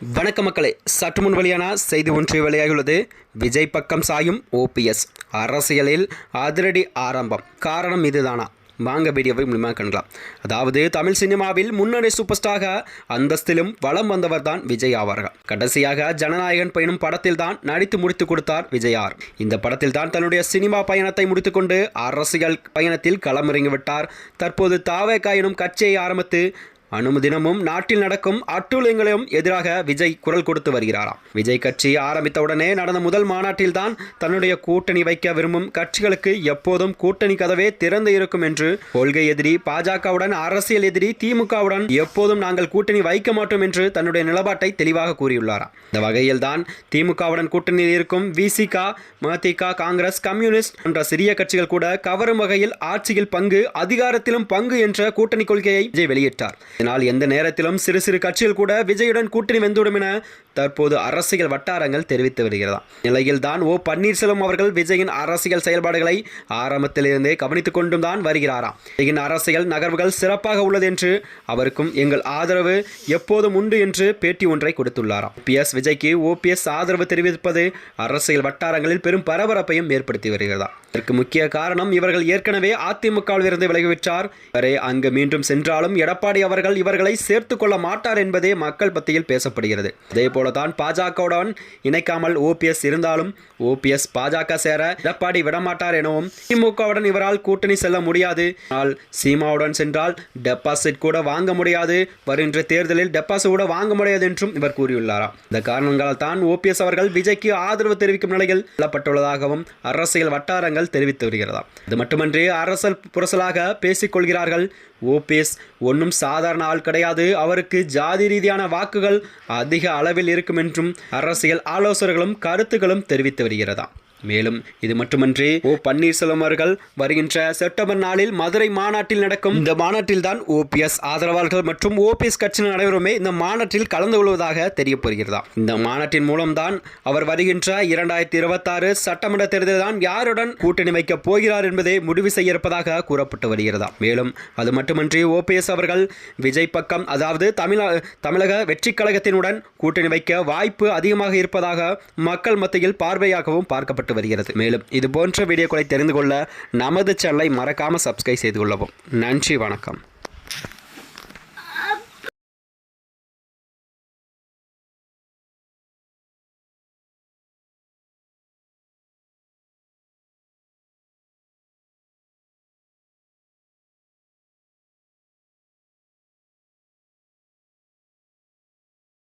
வணக்க மக்களே. சற்று முன் வெளியான செய்தி ஒன்று வெளியாகியுள்ளது. விஜய் பக்கம் சாயும் ஓபிஎஸ் அரசியலில் அதிரடி ஆரம்பம். காரணம் இதுதானா? வாங்க வீடியோவை முழுமையாக காணலாம் அதாவது தமிழ் சினிமாவில் முன்னணி சூப்பர் ஸ்டாராக அந்தஸ்திலும் வலம் வந்தவர் தான் விஜய் ஆவார்கள். கடைசியாக ஜனநாயகன் பயணம் படத்தில் தான் நடித்து முடித்து கொடுத்தார் விஜயார் இந்த படத்தில் தான் தன்னுடைய சினிமா பயணத்தை முடித்துக்கொண்டு அரசியல் பயணத்தில் களமிறங்கிவிட்டார். தற்போது தாவேகா எனும் கட்சியை ஆரம்பித்து அனுமதினமும் நாட்டில் நடக்கும் அட்டூழியங்களையும் எதிராக விஜய் குரல் கொடுத்து வருகிறாராம். விஜய் கட்சி ஆரம்பித்தவுடனே நடந்த முதல் மாநாட்டில்தான் தன்னுடைய கூட்டணி வைக்க விரும்பும் கட்சிகளுக்கு எப்போதும் கூட்டணி கதவே திறந்து இருக்கும் என்று கொள்கை எதிரி பாஜகவுடன் அரசியல் எதிரி திமுகவுடன் எப்போதும் நாங்கள் கூட்டணி வைக்க மாட்டோம் என்று தன்னுடைய நிலப்பாட்டை தெளிவாக கூறியுள்ளாராம். இந்த வகையில் தான் திமுகவுடன் கூட்டணியில் இருக்கும் விசிக மதிக காங்கிரஸ் கம்யூனிஸ்ட் போன்ற சிறிய கட்சிகள் கூட கவரும் வகையில் ஆட்சியில் பங்கு அதிகாரத்திலும் பங்கு என்ற கூட்டணி கொள்கையை விஜய் வெளியிட்டார். இதனால் எந்த நேரத்திலும் சிறு சிறு கட்சிகள் கூட விஜயுடன் கூட்டணி வந்துவிடும் என தற்போது அரசியல் வட்டாரங்கள் தெரிவித்து வருகிறதா நிலையில் தான் ஓ பன்னீர்செல்வம் அவர்கள் விஜயின் அரசியல் செயல்பாடுகளை ஆரம்பத்திலிருந்தே கவனித்துக் கொண்டும் தான் வருகிறாராம். விஜயின் அரசியல் நகர்வுகள் சிறப்பாக உள்ளது என்று அவருக்கும் எங்கள் ஆதரவு எப்போதும் உண்டு என்று பேட்டி ஒன்றை கொடுத்துள்ளாராம். பி எஸ் விஜய்க்கு ஓபிஎஸ் ஆதரவு தெரிவிப்பது அரசியல் வட்டாரங்களில் பெரும் பரபரப்பையும் ஏற்படுத்தி வருகிறதா இதற்கு முக்கிய காரணம் இவர்கள் ஏற்கனவே அதிமுகவில் இருந்து விலகிவிட்டார். இவரே அங்கு மீண்டும் சென்றாலும் எடப்பாடி அவர்கள் இவர்களை சேர்த்துக் கொள்ள மாட்டார் என்பதே மக்கள் பத்தியில் பேசப்படுகிறது. அதேபோல் அதே போலதான் பாஜகவுடன் இணைக்காமல் ஓபிஎஸ் இருந்தாலும் ஓபிஎஸ் பாஜக சேர எடப்பாடி விடமாட்டார் எனவும் திமுகவுடன் இவரால் கூட்டணி செல்ல முடியாது. ஆனால் சீமாவுடன் சென்றால் டெபாசிட் கூட வாங்க முடியாது. வருகின்ற தேர்தலில் டெபாசிட் கூட வாங்க முடியாது என்றும் இவர் கூறியுள்ளாராம் இந்த காரணங்களால் தான் ஓபிஎஸ் அவர்கள் விஜய்க்கு ஆதரவு தெரிவிக்கும் நிலையில் கொள்ளப்பட்டுள்ளதாகவும் அரசியல் வட்டாரங்கள் தெரிவித்து வருகிறதாம் இது மட்டுமன்றி அரசல் புரசலாக பேசிக்கொள்கிறார்கள் ஓபிஎஸ் ஒன்றும் சாதாரண ஆள் கிடையாது. அவருக்கு ஜாதி ரீதியான வாக்குகள் அதிக அளவில் இருக்கும் என்றும் அரசியல் ஆலோசகர்களும் கருத்துக்களும் தெரிவித்து வருகிறதாம் மேலும் இது மட்டுமன்றி ஓ பன்னீர்செல்வம் அவர்கள் வருகின்ற செப்டம்பர் நாளில் மதுரை மாநாட்டில் நடக்கும். இந்த மாநாட்டில் தான் ஓபிஎஸ் ஆதரவாளர்கள் மற்றும் ஓபிஎஸ் கட்சியின் அனைவருமே இந்த மாநாட்டில் கலந்து கொள்வதாக தெரியப்படுகிறதா? இந்த மாநாட்டின் மூலம்தான் அவர் வருகின்ற இரண்டாயிரத்தி இருபத்தாறு சட்டமன்ற தேர்தலில் தான் யாருடன் கூட்டணி வைக்கப் போகிறார் என்பதை முடிவு செய்ய இருப்பதாக கூறப்பட்டு வருகிறதா? மேலும் அது மட்டுமன்றி ஓபிஎஸ் அவர்கள் விஜய் பக்கம் அதாவது தமிழ தமிழக வெற்றி கழகத்தினுடன் கூட்டணி வைக்க வாய்ப்பு அதிகமாக இருப்பதாக மக்கள் மத்தியில் பார்வையாகவும் பார்க்கப்பட்டு வருகிறது. மேலும் இது போன்ற வீடியோக்களை தெரிந்து கொள்ள நமது சேனலை மறக்காமல் சப்ஸ்கிரைப் செய்து கொள்ளவும். நன்றி வணக்கம்.